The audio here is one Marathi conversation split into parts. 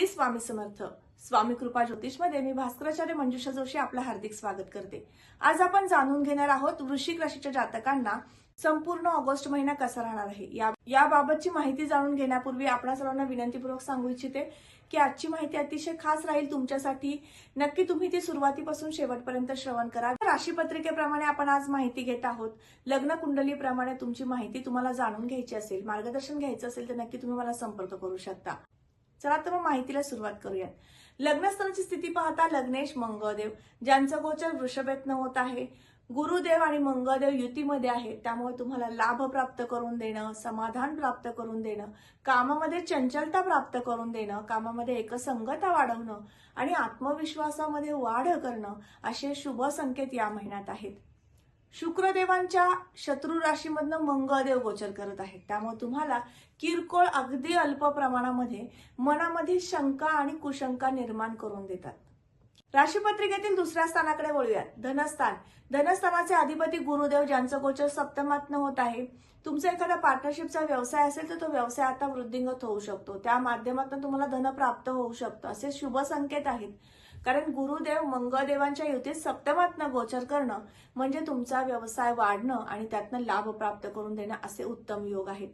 श्री स्वामी समर्थ. स्वामी कृपा ज्योतिषमध्ये मी भास्कराचार्य मंजुषा जोशी आपलं हार्दिक स्वागत करते. आज आपण जाणून घेणार आहोत वृश्चिक राशीच्या जातकांना संपूर्ण ऑगस्ट महिना कसा राहणार आहे? या याबाबतची माहिती जाणून घेण्यापूर्वी आपणा सर्वांना विनंतीपूर्वक सांगू इच्छिते की आजची माहिती अतिशय खास राहील तुमच्यासाठी. नक्की तुम्ही ती सुरुवातीपासून शेवटपर्यंत श्रवण करा. राशीपत्रिकेप्रमाणे आपण आज माहिती घेत आहोत. लग्न कुंडलीप्रमाणे तुमची माहिती तुम्हाला जाणून घ्यायची असेल मार्गदर्शन घ्यायचं असेल तर नक्की तुम्ही मला संपर्क करू शकता. चला तर मग माहितीला सुरुवात करूयात. लग्नस्थानाची स्थिती पाहता लग्नेश मंगळदेव ज्यांचं गोचर वृषभेतन होत आहे. गुरुदेव आणि मंगळदेव युतीमध्ये आहे. त्यामुळे तुम्हाला लाभ प्राप्त करून देणं समाधान प्राप्त करून देणं कामामध्ये चंचलता प्राप्त करून देणं कामामध्ये एकसंगता वाढवणं आणि आत्मविश्वासामध्ये वाढ करणं असे शुभ संकेत या महिन्यात आहेत. शुक्रदेवांच्या शत्रू राशीमधनं मंगळदेव गोचर करत आहेत. त्यामुळे तुम्हाला किरकोळ अगदी अल्प प्रमाणामध्ये मनामध्ये शंका आणि कुशंका निर्माण करून देतात. राशीपत्रिकेतील दुसऱ्या स्थानाकडे वळूयात. धनस्थान. धनस्थानाचे अधिपती गुरुदेव ज्यांचं गोचर सप्तमातनं होत आहे तुमचा एखादा पार्टनरशिपचा व्यवसाय असेल तर तो व्यवसाय आता वृद्धिंगत होऊ शकतो. त्या माध्यमातून तुम्हाला धन प्राप्त होऊ शकतं. असे शुभ संकेत आहेत. कारण गुरुदेव मंगळदेवांच्या युतीत सप्तमातनं गोचर करणं म्हणजे तुमचा व्यवसाय वाढणं आणि त्यातनं लाभ प्राप्त करून देणं असे उत्तम योग आहेत.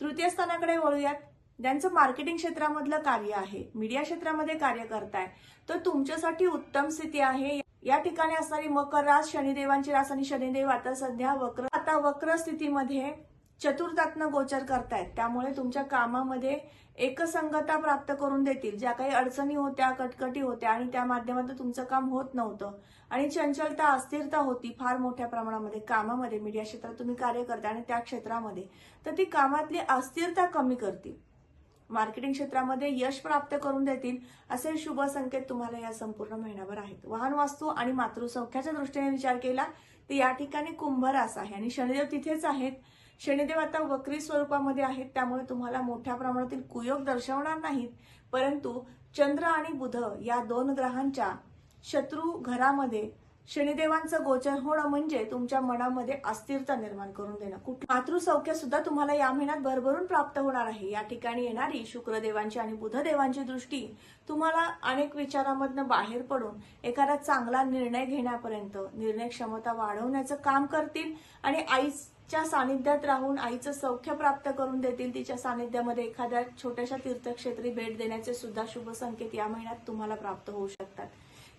तृतीय स्थानाकडे वळूयात. ज्यांचं मार्केटिंग क्षेत्रामधलं कार्य आहे मीडिया क्षेत्रामध्ये कार्य करताय तर तुमच्यासाठी उत्तम स्थिती आहे. या ठिकाणी असणारी मकर रास शनिदेवांची रास आणि शनिदेव आता सध्या वक्र आता वक्र स्थितीमध्ये चतुर्थातनं गोचर करतायत. त्यामुळे तुमच्या कामामध्ये एकसंगता प्राप्त करून देतील. ज्या काही अडचणी होत्या कटकटी होत्या आणि त्या माध्यमातून तुमचं काम होत नव्हतं आणि चंचलता अस्थिरता होती फार मोठ्या प्रमाणामध्ये. कामामध्ये मीडिया क्षेत्रात तुम्ही कार्य करता आणि त्या क्षेत्रामध्ये. तर ती कामातली अस्थिरता कमी करतील. मार्केटिंग क्षेत्रामध्ये यश प्राप्त करून देतील असे शुभ संकेत तुम्हाला या संपूर्ण महिन्याभर आहेत. वाहन वास्तू आणि मातृसंख्याच्या दृष्टीने विचार केला तर या ठिकाणी कुंभ रास आहे आणि शनिदेव तिथेच आहेत. शनिदेव आता वक्री स्वरूपामध्ये आहेत त्यामुळे तुम्हाला मोठ्या प्रमाणातील कुयोग दर्शवणार नाहीत. परंतु चंद्र आणि बुध या दोन ग्रहांच्या शत्रू घरामध्ये शनिदेवांचं गोचर होणं म्हणजे तुमच्या मनामध्ये अस्थिरता निर्माण करून देणं. कुठ मातृसौख्य सुद्धा तुम्हाला या महिन्यात भरभरून प्राप्त होणार आहे. या ठिकाणी येणारी शुक्रदेवांची आणि बुधदेवांची दृष्टी तुम्हाला अनेक विचारामधनं बाहेर पडून एखादा चांगला निर्णय घेण्यापर्यंत निर्णय क्षमता वाढवण्याचं काम करतील आणि च्या सानिध्यात राहून आईचं सौख्य प्राप्त करून देतील तिच्या सानिध्यामध्ये एखाद्या छोट्याशा तीर्थक्षेत्री भेट देण्याचे सुद्धा शुभ संकेत या महिन्यात तुम्हाला प्राप्त होऊ शकतात.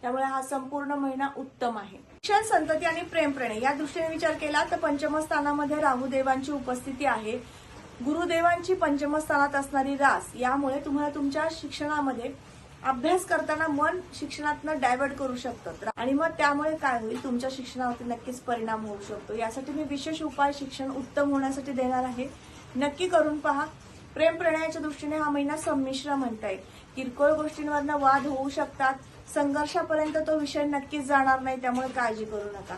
त्यामुळे हा संपूर्ण महिना उत्तम आहे. शिक्षण संतती आणि प्रेमप्रेणे या दृष्टीने विचार केला तर पंचमस्थानामध्ये राहुदेवांची उपस्थिती आहे. गुरुदेवांची पंचमस्थानात असणारी रास यामुळे तुम्हाला तुमच्या शिक्षणामध्ये अभ्यास करताना मन शिक्षणातनं डायव्हर्ट करू शकतं. आणि मग त्यामुळे काय होईल? तुमच्या शिक्षणावरती नक्कीच परिणाम होऊ शकतो. यासाठी मी विशेष उपाय शिक्षण उत्तम होण्यासाठी देणार आहे. नक्की करून पहा. प्रेम प्रणयाच्या दृष्टीने हा महिना संमिश्र म्हणता येईल. किरकोळ गोष्टींवरनं वाद होऊ शकतात. संघर्षापर्यंत तो विषय नक्कीच जाणार नाही त्यामुळे काळजी करू नका.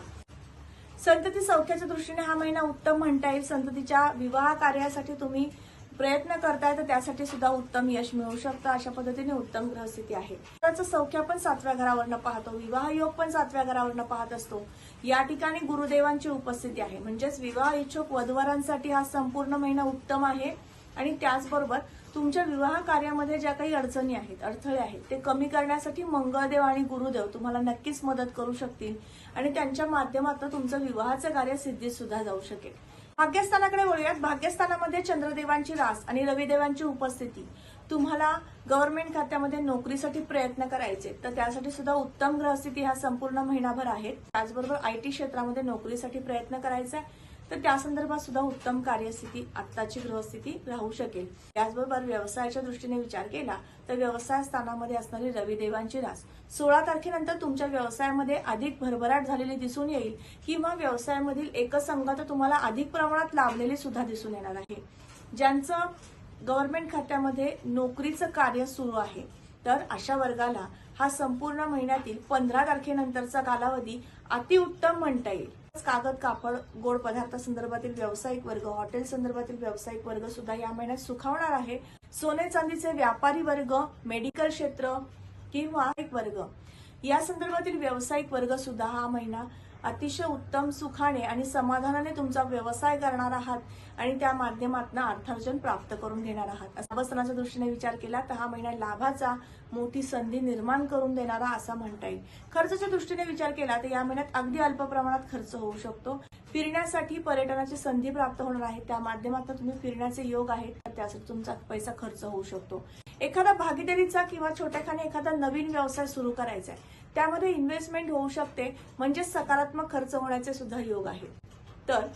संतती सौख्याच्या दृष्टीने हा महिना उत्तम म्हणता येईल. संततीच्या विवाह कार्यासाठी तुम्ही प्रयत्न करताय तर त्यासाठी सुद्धा उत्तम यश मिळू शकतं. अशा पद्धतीने उत्तम ग्रहस्थिती आहे. त्याचं सौख्य पण सातव्या घरावरनं पाहतो. विवाह योग पण सातव्या घरावरनं पाहत असतो. या ठिकाणी गुरुदेवांची उपस्थिती आहे. म्हणजेच विवाह इच्छुक वधवारांसाठी हा संपूर्ण महिना उत्तम आहे. आणि त्याचबरोबर तुमच्या विवाह कार्यामध्ये ज्या काही अडचणी आहेत अडथळे आहेत ते कमी करण्यासाठी मंगळदेव आणि गुरुदेव तुम्हाला नक्कीच मदत करू शकतील. आणि त्यांच्या माध्यमातून तुमचं विवाहाचं कार्य सिद्धीत सुद्धा जाऊ शकेल. भाग्यस्थानाकडे वळूयात. भाग्यस्थानामध्ये चंद्रदेवांची रास आणि रविदेवांची उपस्थिती. तुम्हाला गव्हर्नमेंट खात्यामध्ये नोकरीसाठी प्रयत्न करायचे तर त्यासाठी सुद्धा उत्तम ग्रहस्थिती ह्या संपूर्ण महिनाभर आहेत. त्याचबरोबर आय टी क्षेत्रामध्ये नोकरीसाठी प्रयत्न करायचा आहे. तर त्या संदर्भात सुद्धा उत्तम कार्यस्थिती आत्ताची ग्रहस्थिती राहू शकेल. त्याचबरोबर व्यवसायाच्या दृष्टीने विचार केला तर व्यवसाय स्थानामध्ये असणारी रविदेवांची रास. सोळा तारखेनंतर तुमच्या व्यवसायामध्ये अधिक भरभराट झालेली दिसून येईल किंवा व्यवसायामधील एकसंगता तुम्हाला अधिक प्रमाणात लाभलेली सुद्धा दिसून येणार आहे. ज्यांचं गव्हर्नमेंट खात्यामध्ये नोकरीचं कार्य सुरू आहे तर अशा वर्गाला हा संपूर्ण महिन्यातील पंधरा तारखेनंतरचा कालावधी अतिउत्तम म्हणता येईल. कागद कापड गोड पदार्थ संदर्भातील व्यावसायिक वर्ग हॉटेल संदर्भातील व्यावसायिक वर्ग सुद्धा या महिन्यात सुखावणार आहे. सोने चांदीचे व्यापारी वर्ग मेडिकल क्षेत्र किंवा एक वर्ग. या संदर्भातील व्यावसायिक वर्ग सुद्धा हा महिना अतिशय उत्तम सुखाने आणि समाधानाने तुमचा व्यवसाय करणार आहात आणि त्या माध्यमातून अर्थार्जन प्राप्त करून घेणार आहात. अवस्थानाच्या दृष्टीने विचार केला तर हा महिना लाभाचा मोठी संधी निर्माण करून देणारा असा म्हणता येईल. खर्चाच्या दृष्टीने विचार केला तर या महिन्यात अगदी अल्प प्रमाणात खर्च होऊ शकतो. फिरण्यासाठी पर्यटनाची संधी प्राप्त होणार आहे. त्या माध्यमातून तुम्ही फिरण्याचे योग आहेत तर त्यासाठी तुमचा पैसा खर्च होऊ शकतो. एखादा भागीदारीचा किंवा छोट्याखाने एखादा नवीन व्यवसाय सुरू करायचा आहे त्यामध्ये इन्व्हेस्टमेंट होऊ शकते म्हणजे सकारात्मक खर्च होण्याचे सुद्धा योग आहेत तर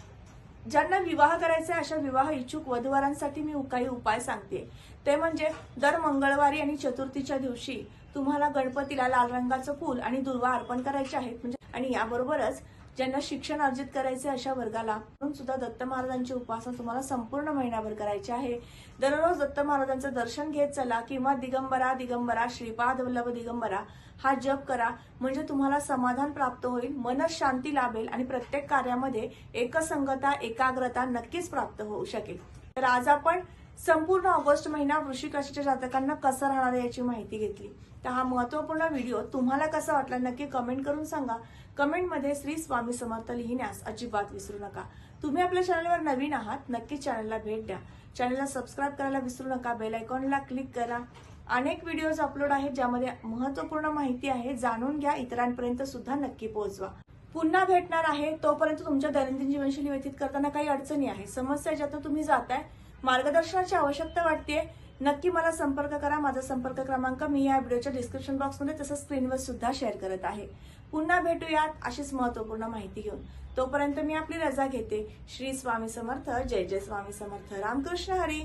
ज्यांना विवाह करायचे आहे, अशा विवाह इच्छुक वधूवरांसाठी मी काही उपाय सांगते ते म्हणजे दर मंगळवारी आणि चतुर्थीच्या दिवशी तुम्हाला गणपतीला लाल रंगाचं फूल आणि दुर्वा अर्पण करायचे आहेत म्हणजे आणि याबरोबरच ज्यांना शिक्षण अर्जित करायचे अशा वर्गाला म्हणून सुद्धा दत्त महाराजांची उपासना तुम्हाला संपूर्ण महिनाभर करायची आहे. दररोज दत्त महाराजांचं दर्शन घेत चला किंवा दिगंबरा दिगंबरा श्रीपाद वल्लभ दिगंबरा हा जप करा. म्हणजे तुम्हाला समाधान प्राप्त होईल मनस शांती लाभेल आणि प्रत्येक कार्यामध्ये एकसंगता एकाग्रता नक्कीच प्राप्त होऊ शकेल. तर आज आपण संपूर्ण ऑगस्ट महिना वृश्चिक राशीच्या जातकांना कसा राहणार आहे याची माहिती घेतली. तर हा महत्त्वपूर्ण व्हिडिओ तुम्हाला कसा वाटला नक्की कमेंट करून सांगा. कमेंटमध्ये श्री स्वामी समर्थ लिहिण्यास अजिबात विसरू नका. तुम्ही आपल्या चॅनलवर नवीन आहात नक्की चॅनलला भेट द्या. चॅनलला सबस्क्राईब करायला विसरू नका बेल आयकॉनला क्लिक करा. अनेक व्हिडिओज अपलोड आहेत ज्यामध्ये महत्त्वपूर्ण माहिती आहे जाणून घ्या इतरांपर्यंत सुद्धा नक्की पोहोचवा. पुन्हा भेटणार आहे तोपर्यंत तुमच्या दैनंदिन जीवनशैली व्यतीत करताना काही अडचणी आहे समस्या ज्यातून तुम्ही जाताय मार्गदर्शनाची आवश्यकता वाटते नक्की मला संपर्क करा. माझा संपर्क क्रमांक मी या व्हिडिओच्या डिस्क्रिप्शन बॉक्समध्ये तसंच स्क्रीनवर सुद्धा शेअर करत आहे. पुन्हा भेटूयात अशीच महत्त्वपूर्ण माहिती घेऊन. तोपर्यंत मी आपली रजा घेते. श्री स्वामी समर्थ. जय जय स्वामी समर्थ. रामकृष्ण हरी.